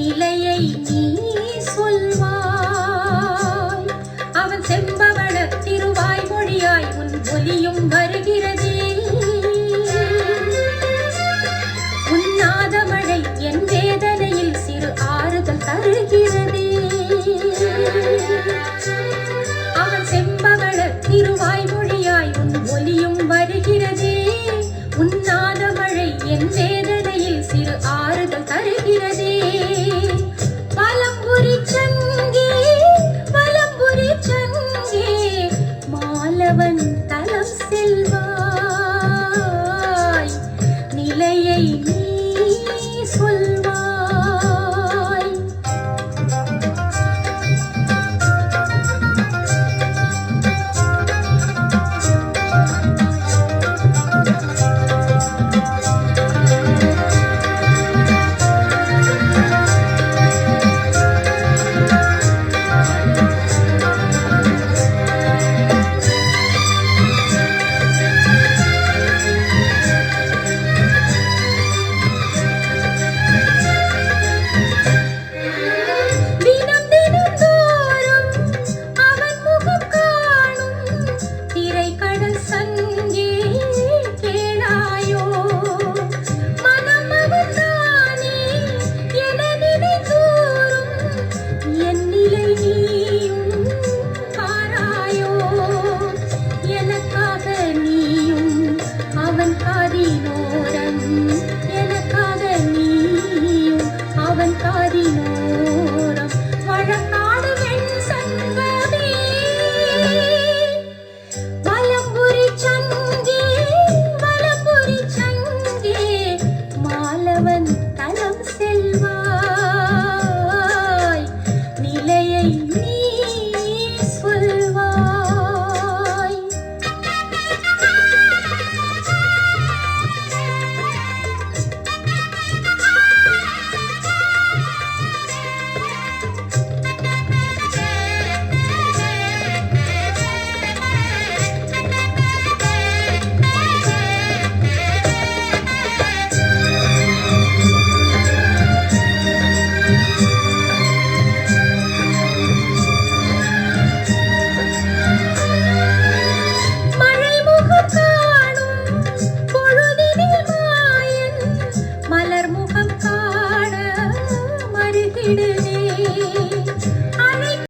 நிலையை நீ சொல்வாய். அவன் செம்பவள திருவாய் மொழியாய் உன் ஒலியும் வருகிறது. உன்னாத மழை என் வேதனையில் சிறு ஆறுதல் தருகிறது. நிலையை நீ சொல். 问 மாயன் மலர் முகம் காண மருகிடு